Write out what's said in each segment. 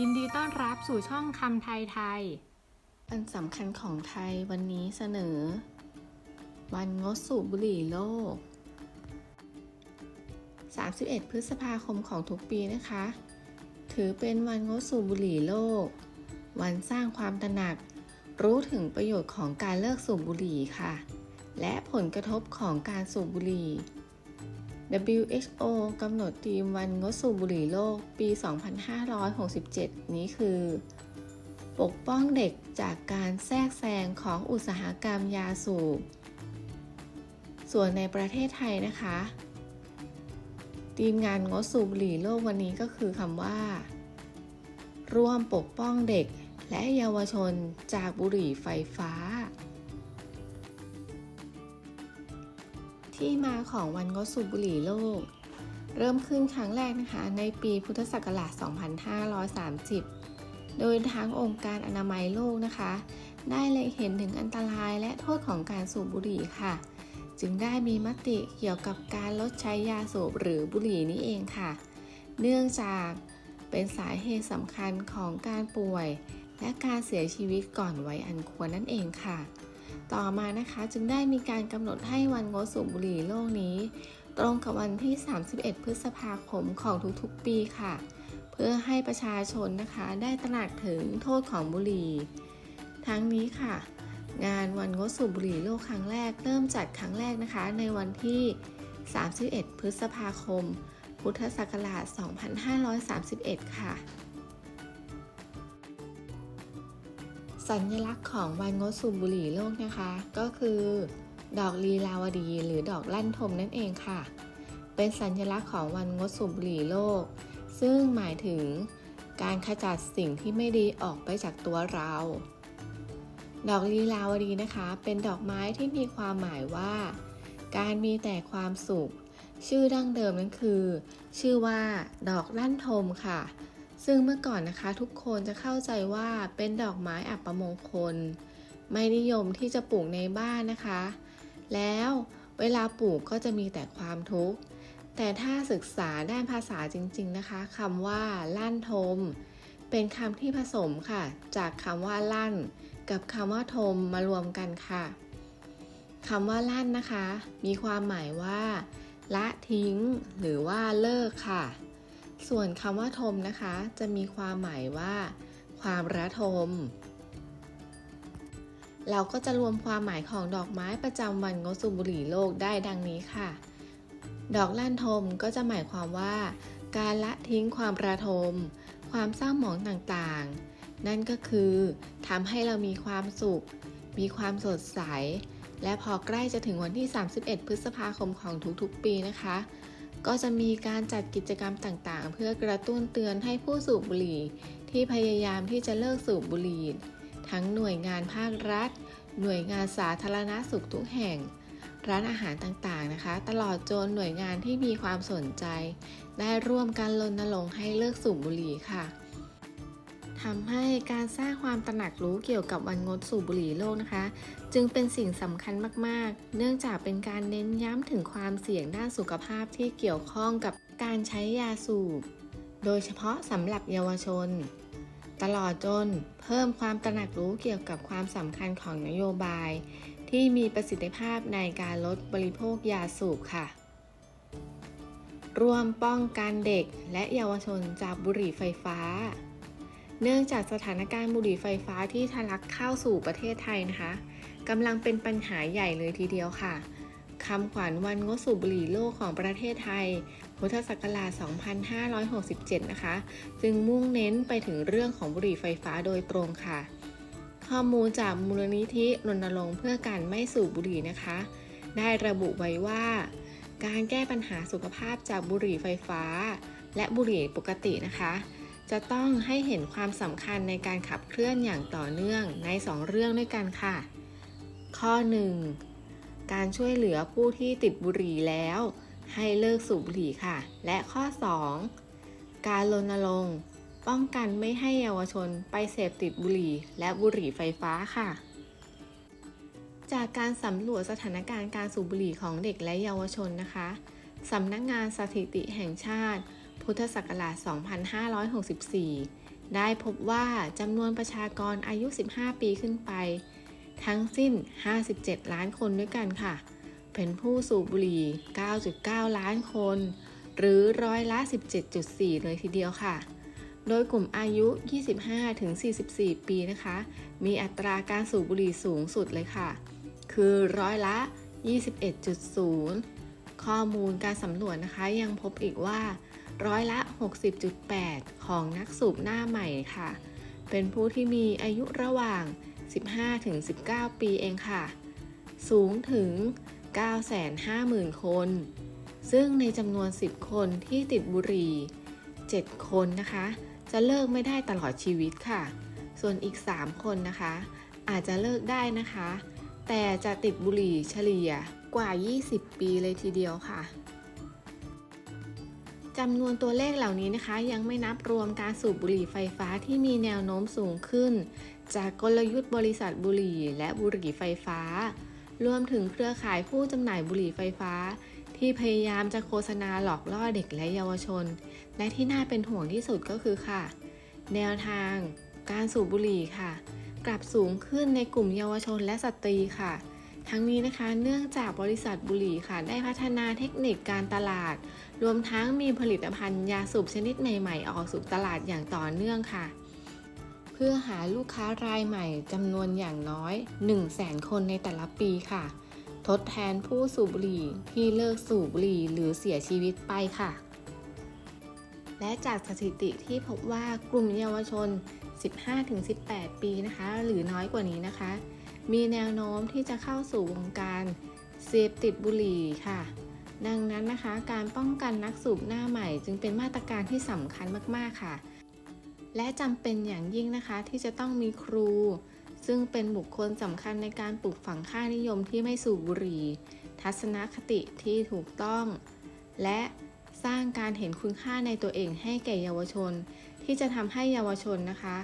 ยินดีต้อนรับสู่ช่องคำไทยไทยวันสำคัญของไทยวันนี้เสนอ วันงดสูบบุหรี่โลก 31 พฤษภาคมของทุกปีนะคะ ถือเป็นวันงดสูบบุหรี่โลก วันสร้างความตระหนัก รู้ถึงประโยชน์ของการเลิกสูบบุหรี่ค่ะ และผลกระทบของการสูบบุหรี่ WHO กำหนดธีมวันงดสูบบุหรี่โลกปี 2567 นี้คือ ปกป้องเด็กจากการแทรกแซงของอุตสาหกรรมยาสูบ ส่วนในประเทศไทยนะคะ ทีมงานงดสูบบุหรี่โลกวันนี้ก็คือคำว่า ร่วมปกป้องเด็กและเยาวชนจากบุหรี่ไฟฟ้า ที่มาของวันงดสูบบุหรี่โลก เริ่มขึ้นครั้งแรกนะคะ ในปีพุทธศักราช 2530 โดยทางองค์การอนามัยโลกนะคะ ได้เล็งเห็นถึงอันตรายและโทษของการสูบบุหรี่ค่ะ จึงได้มีมติเกี่ยวกับการลดใช้ยาสูบหรือบุหรี่นี้เองค่ะ เนื่องจากเป็นสาเหตุสำคัญของการป่วย และการเสียชีวิตก่อนวัยอันควรนั่นเองค่ะ ต่อมานะคะจึงได้มีการกำหนดให้วันงดสูบบุหรี่โลกนี้ ตรงกับวันที่ 31 พฤษภาคมของทุกๆปีค่ะ เพื่อให้ประชาชนนะคะได้ตระหนักถึงโทษของบุหรี่ ทั้งนี้ค่ะ งานวันงดสูบบุหรี่โลกครั้งแรกเริ่มจัดครั้งแรกนะคะ ในวันที่ 31 พฤษภาคม พุทธศักราช 2531 ค่ะ สัญลักษณ์ของวันงดสูบบุหรี่โลกนะคะ ก็คือ ดอกลีลาวดีหรือดอกลั่นทมนั่นเองค่ะ เป็นสัญลักษณ์ของวันงดสูบบุหรี่โลก ซึ่งหมายถึงการขจัดสิ่งที่ไม่ดีออกไปจากตัวเรา ดอกลีลาวดีนะคะ เป็นดอกไม้ที่มีความหมายว่า การมีแต่ความสุข ชื่อดั้งเดิมนั้นคือ ชื่อว่า ดอกลั่นทมค่ะ ซึ่งเมื่อก่อนนะคะทุกคนจะเข้าใจว่าเป็นดอกไม้อับประมงคล ไม่นิยมที่จะปลูกในบ้านนะคะ แล้วเวลาปลูกก็จะมีแต่ความทุกข์ แต่ถ้าศึกษาด้านภาษาจริง ๆนะคะคำว่าลั่นทม เป็นคำที่ผสมค่ะ จากคำว่าลั่น กับคำว่าทมมารวมกันค่ะคำว่าลั่นนะคะ มีความหมายว่า ละทิ้ง หรือว่าเลิกค่ะ ส่วนคำว่าทมนะคะ จะมีความหมายว่า ความระทม เราก็จะรวมความหมายของดอกไม้ประจำวันงดสูบบุหรี่โลกได้ดังนี้ค่ะ ดอกลั่นทมก็จะหมายความว่า การละทิ้งความระทม ความเศร้าหมองต่างๆ นั่นก็คือทำให้เรามีความสุข มีความสดใส และพอใกล้จะถึงวันที่ 31 พฤษภาคมของทุกๆ ปีนะคะ ก็จะมีการจัดกิจกรรมต่างๆ เพื่อกระตุ้นเตือนให้ผู้สูบบุหรี่ ที่พยายามที่จะเลิกสูบบุหรี่ ทั้งหน่วยงานภาครัฐ หน่วยงานสาธารณสุขทุกแห่ง ร้านอาหารต่างๆนะคะ ตลอดจนหน่วยงานที่มีความสนใจ ได้ร่วมกันรณรงค์ให้เลิกสูบบุหรี่ค่ะ ทำให้การสร้างความตระหนักรู้เกี่ยวกับวันงดสูบบุหรี่โลกนะคะ จึงเป็นสิ่งสำคัญมากๆ เนื่องจากเป็นการเน้นย้ำถึงความเสี่ยงด้านสุขภาพที่เกี่ยวข้องกับการใช้ยาสูบ โดยเฉพาะสำหรับเยาวชน ตลอดจนเพิ่มความตระหนักรู้เกี่ยวกับความสำคัญของนโยบาย ที่มีประสิทธิภาพในการลดบริโภคยาสูบค่ะรวมป้องกันเด็กและเยาวชนจากบุหรี่ไฟฟ้า เนื่องจากสถานการณ์บุหรี่ไฟฟ้าที่ทะลักเข้าสู่ประเทศไทยนะคะกำลังเป็นปัญหาใหญ่เลยทีเดียวค่ะคำขวัญวันงดสูบบุหรี่โลกของประเทศไทย พุทธศักราช 2567 นะคะ จึงมุ่งเน้นไปถึงเรื่องของบุหรี่ไฟฟ้าโดยตรงค่ะ ข้อมูลจากมูลนิธิรณรงค์เพื่อการไม่สูบบุหรี่นะคะ ได้ระบุไว้ว่า การแก้ปัญหาสุขภาพจากบุหรี่ไฟฟ้า และบุหรี่ปกตินะคะ จะต้องให้เห็นความสำคัญในการขับเคลื่อนอย่างต่อเนื่องใน 2 เรื่องด้วยกันค่ะ ข้อ 1 การช่วยเหลือผู้ที่ติดบุหรี่แล้ว ให้เลิกสูบบุหรี่ค่ะ และข้อ 2 การรณรงค์ป้องกันไม่ให้เยาวชนไปเสพติดบุหรี่ และบุหรี่ไฟฟ้าค่ะ จากการสำรวจสถานการณ์การสูบบุหรี่ของเด็กและเยาวชนนะคะสำนักงานสถิติแห่งชาติ พุทธศักราช 2564 ได้พบว่าจำนวนประชากรอายุ 15 ปีขึ้นไป ทั้งสิ้น 57 ล้านคนด้วยกันค่ะ เป็นผู้สูบบุหรี่ 9.9 ล้านคน หรือร้อยละ 17.4 เลยทีเดียวค่ะ โดยกลุ่มอายุ 25-44 ปีนะคะ มีอัตราการสูบบุหรี่สูงสุดเลยค่ะ คือร้อยละ 21.0 ข้อมูลการสำรวจนะคะยังพบอีกว่า ร้อยละ 60.8 ของนักสูบหน้าใหม่ค่ะ เป็นผู้ที่มีอายุระหว่าง 15-19 ปีเองค่ะ สูงถึง 950,000 คน ซึ่งในจำนวน 10 คนที่ติดบุหรี่ 7 คนนะคะ จะเลิกไม่ได้ตลอดชีวิตค่ะ ส่วนอีก 3 คนนะคะ อาจจะเลิกได้นะคะ แต่จะติดบุหรี่เฉลี่ยกว่า 20 ปีเลยทีเดียวค่ะ จำนวนตัวเลขเหล่านี้นะคะ ยังไม่นับรวมการสูบบุหรี่ไฟฟ้าที่มีแนวโน้มสูงขึ้น จากกลยุทธ์บริษัทบุหรี่และบุหรี่ไฟฟ้า รวมถึงเครือข่ายผู้จำหน่ายบุหรี่ไฟฟ้า ที่พยายามจะโฆษณาหลอกล่อเด็กและเยาวชน และที่น่าเป็นห่วงที่สุดก็คือค่ะ แนวทาง การสูบบุหรี่ค่ะ กลับสูงขึ้นในกลุ่มเยาวชนและสตรีค่ะ ทั้งนี้นะคะเนื่องจากบริษัทบุหรี่ค่ะ ได้พัฒนาเทคนิคการตลาด รวมทั้งมีผลิตภัณฑ์ยาสูบชนิดใหม่ๆ ออกสู่ตลาดอย่างต่อเนื่องค่ะ เพื่อหาลูกค้ารายใหม่จำนวนอย่างน้อย 1 0 0 0 0แสนคนในแต่ละปีค่ะ ทดแทนผู้สูบบุหรี่ที่เลิกสูบบุหรี่หรือเสียชีวิตไปค่ะ และจากสถิติที่พบว่ากลุ่มเยาวชน 15-18 ปีนะคะ หรือน้อยกว่านี้นะคะ มีแนวโน้มที่จะเข้าสู่วงการเสพติดบุหรี่ค่ะ ดังนั้นนะคะ การป้องกันนักสูบหน้าใหม่จึงเป็นมาตรการที่สำคัญมากๆค่ะ และจำเป็นอย่างยิ่งนะคะที่จะต้องมีครู ซึ่งเป็นบุคคลสำคัญในการปลูกฝังค่านิยมที่ไม่สูบบุหรี่ ทัศนคติที่ถูกต้อง และสร้างการเห็นคุณค่าในตัวเองให้แก่เยาวชน ที่จะทำให้เยาวชนนะคะ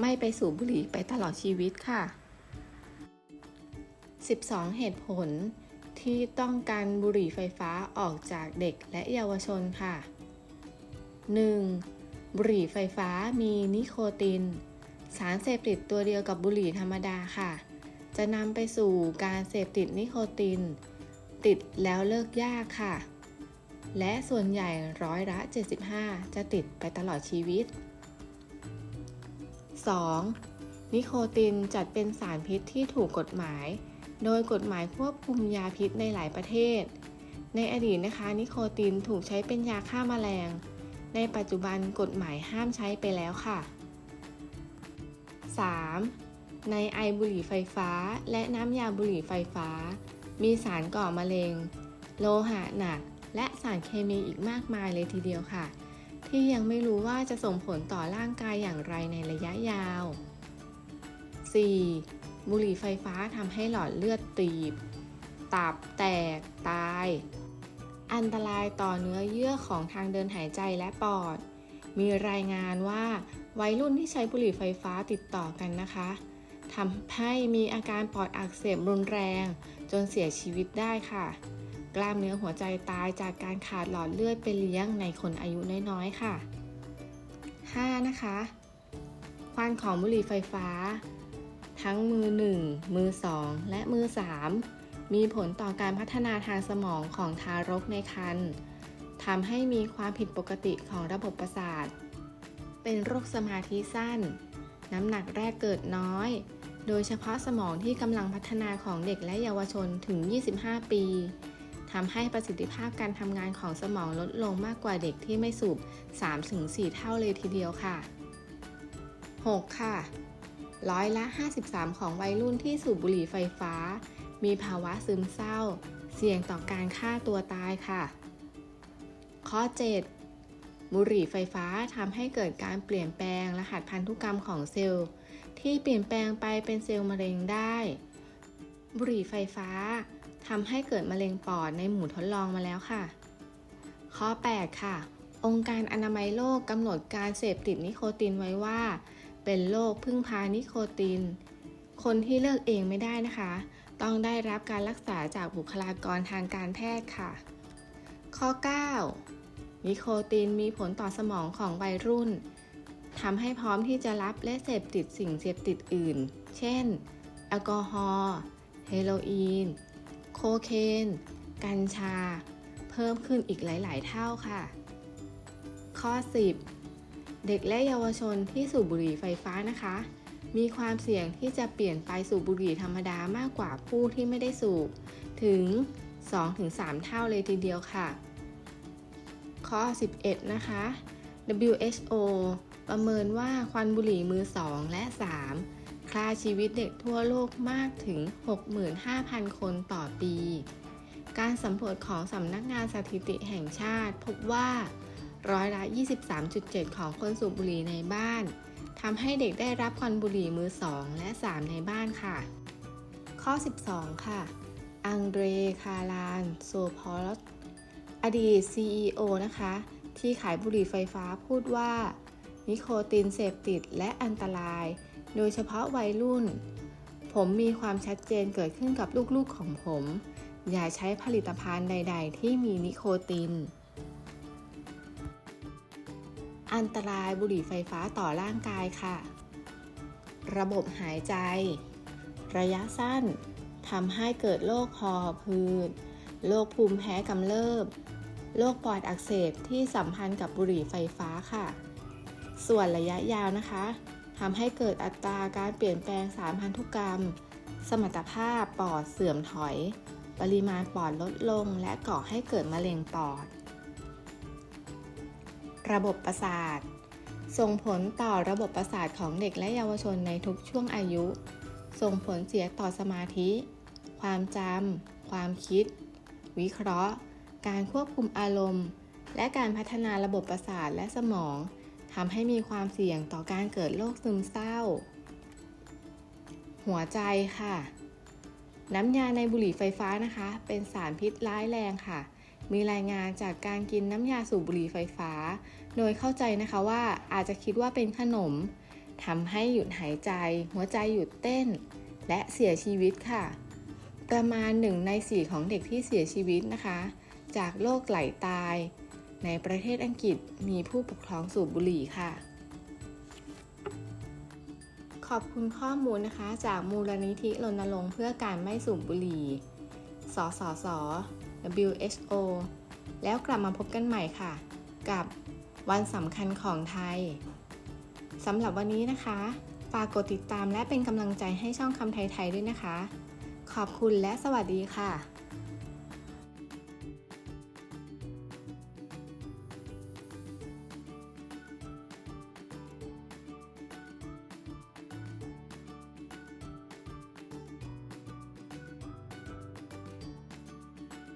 ไม่ไปสูบบุหรี่ไปตลอดชีวิตค่ะ 12 เหตุผลที่ต้องการบุหรี่ไฟฟ้าออกจากเด็กและเยาวชนค่ะ 1. บุหรี่ไฟฟ้ามีนิโคติน สารเสพติดตัวเดียวกับบุหรี่ธรรมดาค่ะ จะนำไปสู่การเสพติดนิโคติน ติดแล้วเลิกยากค่ะ และส่วนใหญ่ร้อยละ 75 จะติดไปตลอดชีวิต 2. นิโคตินจัดเป็นสารพิษที่ถูกกฎหมาย โดยกฎหมายควบคุมยาพิษในหลายประเทศ ในอดีตนะคะ นิโคตินถูกใช้เป็นยาฆ่าแมลง ในปัจจุบันกฎหมายห้ามใช้ไปแล้วค่ะ 3. ในไอบุหรี่ไฟฟ้า และน้ำยาบุหรี่ไฟฟ้า มีสารก่อมะเร็ง โลหะหนัก และสารเคมีอีกมากมายเลยทีเดียวค่ะ ที่ยังไม่รู้ว่าจะส่งผลต่อร่างกายอย่างไรในระยะยาว 4. บุหรี่ไฟฟ้าทำให้หลอดเลือดตีบ ตับแตก ตาย อันตรายต่อเนื้อเยื่อของทางเดินหายใจและปอด มีรายงานว่าวัยรุ่นที่ใช้บุหรี่ไฟฟ้าติดต่อกันนะคะทำให้มีอาการปอดอักเสบรุนแรง จนเสียชีวิตได้ค่ะ กล้ามเนื้อหัวใจตายจากการขาดหลอดเลือดไปเลี้ยงในคนอายุน้อยๆค่ะ 5. นะคะ ควันของบุหรี่ไฟฟ้า ทั้งมือ 1 มือ 2 และมือ 3 มีผลต่อการพัฒนาทางสมองของทารกในครรภ์ทำให้มีความผิดปกติของระบบประสาท เป็นโรคสมาธิสั้น น้ำหนักแรกเกิดน้อย โดยเฉพาะสมองที่กำลังพัฒนาของเด็กและเยาวชนถึง 25 ปีทำให้ประสิทธิภาพการทำงานของสมองลดลงมากกว่าเด็กที่ไม่สูบ 3-4 เท่าเลยทีเดียวค่ะ 6. ค่ะ ร้อยละ 53 ของวัยรุ่นที่สูบบุหรี่ไฟฟ้า มีภาวะซึมเศร้า เสี่ยงต่อการฆ่าตัวตายค่ะ ข้อ 7 บุหรี่ไฟฟ้าทำให้เกิดการเปลี่ยนแปลงรหัสพันธุกรรมของเซลล์ ที่เปลี่ยนแปลงไปเป็นเซลล์มะเร็งได้ บุหรี่ไฟฟ้าทำให้เกิดมะเร็งปอดในหมู่ทดลองมาแล้วค่ะ ข้อ 8 ค่ะ องค์การอนามัยโลกกำหนดการเสพติดนิโคตินไว้ว่า เป็นโรคพึ่งพานิโคติน คนที่เลิกเองไม่ได้นะคะ ต้องได้รับการรักษาจากบุคลากรทางการแพทย์ค่ะ ข้อ 9 นิโคตินมีผลต่อสมองของวัยรุ่นทำให้พร้อมที่จะรับและเสพติดสิ่งเสพติดอื่น เช่น แอลกอฮอล์ เฮโรอีน โคเคน กัญชา เพิ่มขึ้นอีกหลาย ๆ เท่าค่ะ ข้อ 10 เด็กและเยาวชนที่สูบบุหรี่ไฟฟ้านะคะ มีความเสี่ยงที่จะเปลี่ยนไปสู่บุหรี่ธรรมดามากกว่าผู้ที่ไม่ได้สูบ ถึง 2-3 เท่าเลยทีเดียวค่ะ ข้อ 11 นะคะ WHO ประเมินว่าควันบุหรี่มือ 2 และ 3 ฆ่าชีวิตเด็กทั่วโลกมากถึง 65,000 คนต่อปี การสำรวจของสำนักงานสถิติแห่งชาติพบว่า ร้อยละ 23.7 ของคนสูบบุหรี่ในบ้านทำให้เด็กได้รับควันบุหรี่มือ 2 และ 3 ในบ้านค่ะ ข้อ 12 ค่ะ อังเดร คาลาน โซพอลอดีต CEO นะคะ ที่ขายบุหรี่ไฟฟ้าพูดว่า นิโคตินเสพติดและอันตราย โดยเฉพาะวัยรุ่น ผมมีความชัดเจนเกิดขึ้นกับลูกๆของผม อย่าใช้ผลิตภัณฑ์ใด ๆ ที่มีนิโคติน อันตรายบุหรี่ไฟฟ้าต่อร่างกายค่ะ ระบบหายใจ ระยะสั้นทำให้เกิดโรคคอพืดโรคภูมิแพ้กำเริบโรคปอดอักเสบที่สัมพันธ์กับบุหรี่ไฟฟ้าค่ะ ส่วนระยะยาวนะคะทำให้เกิดอัตราการเปลี่ยนแปลงสารพันธุกรรม สมรรถภาพปอดเสื่อมถอย ปริมาณปอดลดลงและก่อให้เกิดมะเร็งปอด ระบบประสาท ส่งผลต่อระบบประสาทของเด็กและเยาวชนในทุกช่วงอายุ ส่งผลเสียต่อสมาธิ ความจำ ความคิด วิเคราะห์ การควบคุมอารมณ์ และการพัฒนาระบบประสาทและสมองทำให้มีความเสี่ยงต่อการเกิดโรคซึมเศร้า หัวใจค่ะ น้ำยาในบุหรี่ไฟฟ้านะคะ เป็นสารพิษร้ายแรงค่ะมีรายงานจากการกินน้ำยาสูบบุหรี่ไฟฟ้า โดยเข้าใจนะคะว่าอาจจะคิดว่าเป็นขนมทำให้หยุดหายใจ หัวใจหยุดเต้น และเสียชีวิตค่ะ ประมาณ1ใน4ของเด็กที่เสียชีวิตนะคะ จากโรคไหลตาย ในประเทศอังกฤษมีผู้ปกครองสูบบุหรี่ค่ะ ขอบคุณข้อมูลนะคะ จากมูลนิธิรณรงค์เพื่อการไม่สูบบุหรี่ สสส WHO แล้วกลับมาพบกันใหม่ค่ะ กับ วันสำคัญของไทยสำหรับวันนี้นะคะ ฝากกดติดตามและเป็นกำลังใจให้ช่องคำไทยๆด้วยนะคะ ขอบคุณและสวัสดีค่ะ